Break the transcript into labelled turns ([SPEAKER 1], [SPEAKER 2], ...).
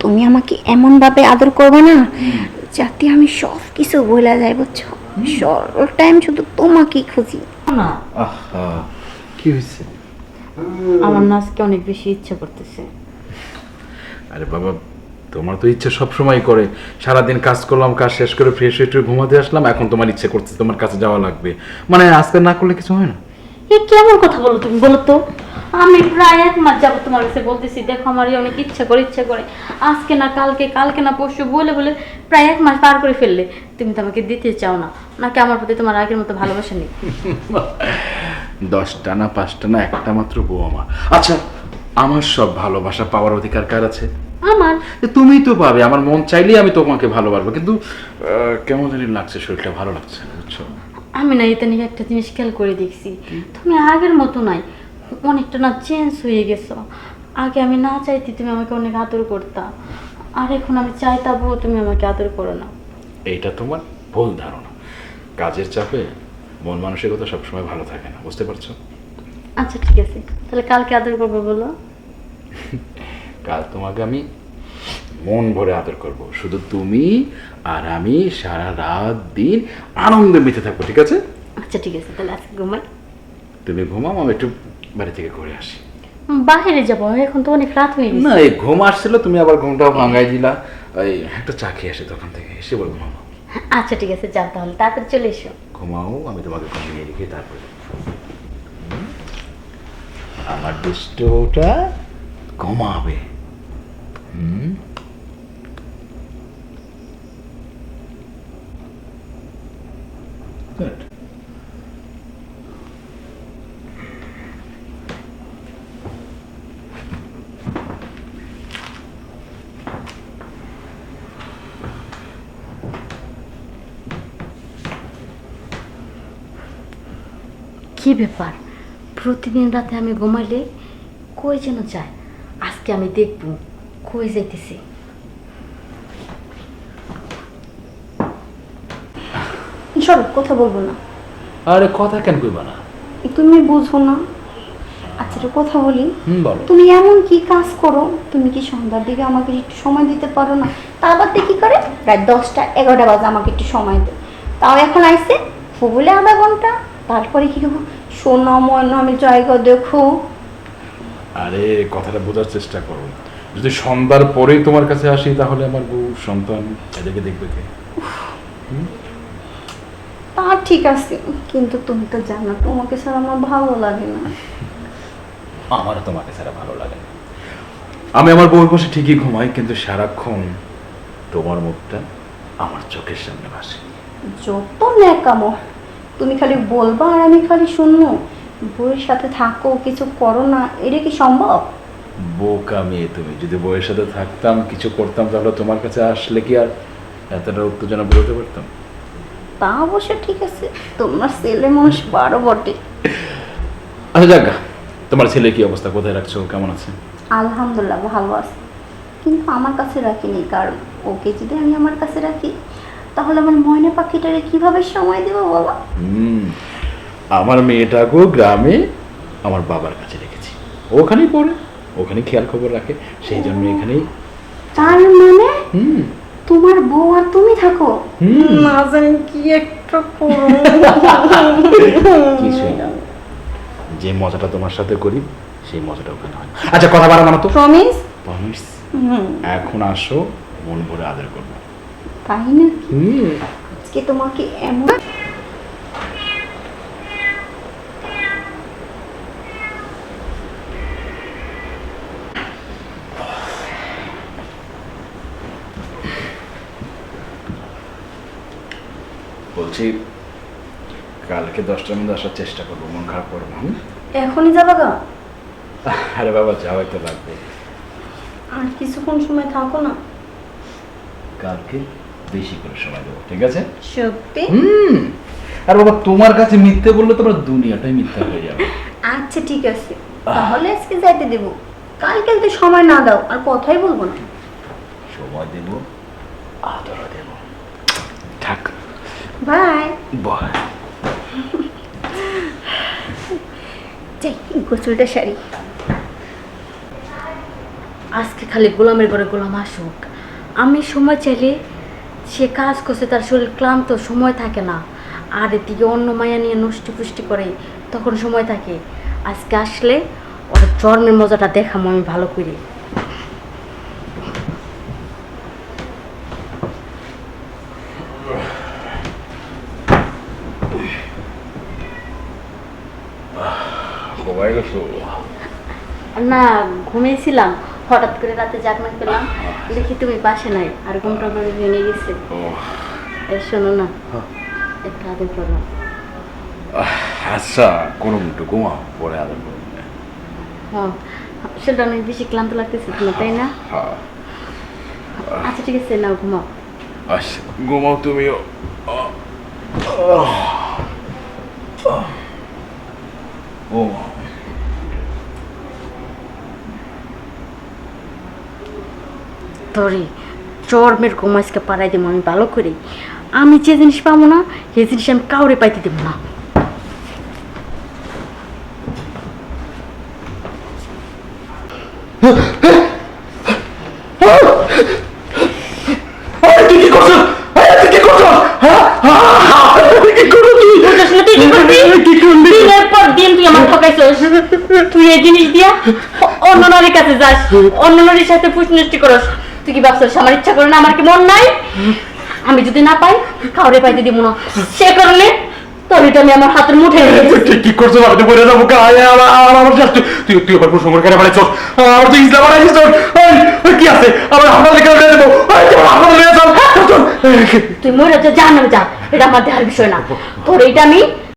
[SPEAKER 1] তুমি আমাকে এমন ভাবে আদর করবে না যাতে আমি সব কিছু বলে যাই বুঝছ? সব টাইম শুধু তোমাকেই খুঁজি।
[SPEAKER 2] না।
[SPEAKER 3] কি হয়েছে?
[SPEAKER 2] আমার না আজকে অনেক বেশি ইচ্ছা করতেছে।
[SPEAKER 3] আরে বাবা তোমার তো ইচ্ছে সব সময় করে। সারাদিন কাজ করলাম কাজ শেষ করে ফ্রেশ হয়ে একটু ঘুমাতে আসলাম এখন তোমার ইচ্ছে করছে তোমার কাছে যাওয়া লাগবে। মানে আজকে না করলে কিছু হয় না?
[SPEAKER 2] এ কেমন কথা বলো তুমি বলো তো। আমি প্রায় এক মাস যাব তোমার কাছে বলতেছি দেখো আমার অনেক ইচ্ছা করে ইচ্ছা করে। আজকে না কালকে কালকে না পরশু বলে বলে প্রায় এক মাস পার করে ফেললে। তুমি তো আমাকে দিতে চাও না। নাকি আমার প্রতি তোমার আগের মতো ভালোবাসা নেই?
[SPEAKER 3] দশটা না পাঁচটা না একটা মাত্র বউ আমার। আচ্ছা আমার সব ভালোবাসা পাওয়ার অধিকার কার আছে?
[SPEAKER 2] আমার।
[SPEAKER 3] তুমি তো পাবে আমার মন চাইলেই আমি তোমাকে ভালোবাসবো কিন্তু কেমন জানি লাগছে শরীরটা ভালো লাগছে না, বুঝছ?
[SPEAKER 2] আমি না এটা নিয়ে একটা জিনিস খেয়াল করে দেখছি। তুমি আগের মতো নাই। অনেকটা না চেঞ্জ হয়ে গেছো। আগে আমি না চাইতে তুমি আমাকে অনেক আদর করতা। আর এখন আমি চাইতাবো তুমি আমাকে আদর করো না।
[SPEAKER 3] এইটা তোমার ভুল ধারণা। কাজের চাপে মন মানসিকতা সবসময় ভালো থাকে না বুঝতে পারছ?
[SPEAKER 2] আচ্ছা ঠিক আছে। তাহলে কালকে আদর করব বলো।
[SPEAKER 3] কাল তোমাকে আমি মন ভরে আদর করব। শুধু তুমি আর আমি সারা রাত দিন আনন্দে মেতে থাকব ঠিক আছে?
[SPEAKER 2] আচ্ছা ঠিক আছে। তাহলে আজকে ঘুমাই।
[SPEAKER 3] তুমি ঘুমাও আমি একটু বাড়ি থেকে ঘুরে আসি।
[SPEAKER 2] বাইরে যাব এখন তো অনেক রাত হয়ে গেছে।
[SPEAKER 3] না এই ঘুম আসছিল তুমি আবার ঘুমটাও ভাঙাই দিলা। এই একটা চা খেয়ে আসি দোকান থেকে এসে বল ঘুমাবো
[SPEAKER 2] আচ্ছা ঠিক আছে যাও তাহলে তাড়াতাড়ি চলে এসো।
[SPEAKER 3] ঘুমাও আমি তোমাকে ঘুমিয়ে রেখে তারপরে? আমার দুষ্টটা ঘুমাবে।
[SPEAKER 2] কি ব্যাপার? প্রতিদিন রাতে আমি ঘুমাইলে কই যেন যায়? আজকে আমি দেখব কই যাইতেছি?
[SPEAKER 1] সরব কথা বলব না।
[SPEAKER 3] আরে কথা কেন কইবা না?
[SPEAKER 1] তুমি বুঝো না। আচ্ছা একটা কথা বলি।
[SPEAKER 3] হুম বলো।
[SPEAKER 1] তুমি এমন কি কাজ করো? তুমি কি সন্ধ্যার দিকে আমাকে একটু সময় দিতে পারো না? তা আবার দিয়ে কি করে প্রায় দশটা এগারোটা বাজে আমাকে একটু সময় দেয় তাও এখন আইসে ফুবলে আধা ঘণ্টা। তারপরে কি করব শোনো ময়না আমি জায়গা দেখো।
[SPEAKER 3] আরে কথাটা বোঝার চেষ্টা করো। যদি সন্ধ্যার পরেই তোমার কাছে আসি তাহলে আমার বউ সন্তান এদেরকে দেখবে কে?
[SPEAKER 1] তা ঠিক আছে কিন্তু তুমি তো জানো তোমাকে ছাড়া আমার ভালো লাগে না।
[SPEAKER 3] আমারও তোমাকে ছাড়া ভালো লাগে না। আমি আমার বউর পাশে ঠিকই ঘুমাই কিন্তু সারাক্ষণ তোমার মুখটা আমার চোখের সামনে ভাসে।
[SPEAKER 1] যত ন্যাকামো তুমি খালি বলবা আর আমি খালি শুনব। বউয়ের সাথে থাকো কিছু করো না এটা কি সম্ভব?
[SPEAKER 3] বোকা মেয়ে তুমি যদি বউয়ের সাথে থাকতাম কিছু করতাম তাহলে তোমার কাছে আসলে কি আর এতটা উত্তেজনা বেরোতে পারতাম?
[SPEAKER 1] তা অবশ্য ঠিক আছে তোমার ছেলে মানুষ বারো বটে।
[SPEAKER 3] আচ্ছা যাক তোমার ছেলে কি অবস্থা কোথায় রাখছো কেমন আছে?
[SPEAKER 1] আলহামদুলিল্লাহ ভালো আছে। কিন্তু আমার কাছে রাখিনি কারণ ওকে যদি আমি আমার কাছে রাখি তাহলে আমার ময়না পাখিটারে কীভাবে সময় দেবো বলো?
[SPEAKER 3] হুম আমার মেয়েটাকেও গ্রামে আমার বাবার কাছে রেখেছি। ওখানেই পড়ে ওখানে খেয়াল খবর রাখে সেই জন্য এখানেই
[SPEAKER 1] তার মানে?
[SPEAKER 3] হুম।
[SPEAKER 1] তোমার বউ আর তুমি থাকো? না জানি কি একটা করো
[SPEAKER 3] কিছুই না। যে মজাটা তোমার সাথে করি সেই মজাটা ওখানে হয় আচ্ছা কথা বাড়ানো তো।
[SPEAKER 1] প্রমিস
[SPEAKER 3] প্রমিস এখন আসো মন ভরে আদর করব।
[SPEAKER 1] তাই না আজকে তোমাকে এমন
[SPEAKER 3] বলছি কালকে দশটার মধ্যে আসার চেষ্টা করব মন খারাপ করব?
[SPEAKER 1] এখনই যাবা গা।
[SPEAKER 3] আরে বাবা যাওয়াই তো লাগবে।
[SPEAKER 1] আর কিছুক্ষণ সময় থাকো না।
[SPEAKER 3] কালকে? বেশি করে সময় দেবো ঠিক আছে?
[SPEAKER 1] সত্যি?
[SPEAKER 3] হুম। আর বাবা তোমার কাছে মিথ্যে বললে তোমার দুনিয়াটাই মিথ্যা হয়ে যাবে।
[SPEAKER 1] আচ্ছা ঠিক আছে। তাহলে আজকে যাইতে দেব। কালকে যদি সময় না দাও আর কথাই বলব না।
[SPEAKER 3] সময় দেব আদরও দেব। থাক।
[SPEAKER 1] বাই।
[SPEAKER 3] বয়
[SPEAKER 1] যাই গোসলটা সারি।
[SPEAKER 2] আজকে খালি গোলামের ঘরে গোলাম আসুক। আমি সময় চাইলে সে কাজ করছে তার শরীর ক্লান্ত সময় থাকে না। আর এদিকে অন্য মায়া নিয়ে নষ্টি পুষ্টি করে তখন সময় থাকে। আজকে আসলে ওর জন্মের মজাটা দেখামো আমি ভালো করে। না ঘুমিয়েছিলাম। হঠাৎ করে রাতে জাগনা পেলাম দেখি তুমি পাশে নাই আর ঘুমটা করে ভেঙে গেছে। শোনো না একটু আদর করো।
[SPEAKER 3] আচ্ছা কোনো একটু ঘুমাও পরে আদর করব
[SPEAKER 2] হ্যাঁ সেটা অনেক বেশি ক্লান্ত লাগতেছে তোমার তাই না?
[SPEAKER 3] হ্যাঁ।
[SPEAKER 2] আচ্ছা ঠিক আছে নাও ঘুমাও।
[SPEAKER 3] আচ্ছা ঘুমাও তুমিও ও
[SPEAKER 2] তোরে চর্মের ঘুমাইসকে পাড়াই দেবো আমি ভালো করে। আমি যে জিনিস পাবো না সেই জিনিস আমি কাউরে পাইতে দেবো না।
[SPEAKER 3] তুই
[SPEAKER 2] এই জিনিস দিয়া অন্য নারীর কাছে যাস অন্য নারীর সাথে পুষ্টি করস। তুই কি ভাবছস আমার ইচ্ছা করে না? আমার কি মন নাই? আমি যদি না পাই কাউরে পাইতে দিব না। সে তোর এটা আমি আমার হাতের মুঠে
[SPEAKER 3] কি করছ আমি তো বলে যাব আমার জাস্ট তুই। তুই আবার প্রসঙ্গ করে মানে চল আমার তো ইসলাম আর ইসলাম কি আছে? আমার হামলা লেখা হয়ে দেবো। চল
[SPEAKER 2] তুই মরে যা জানাবে যা। এটা আমার দেহার বিষয় না। তোর এইটা আমি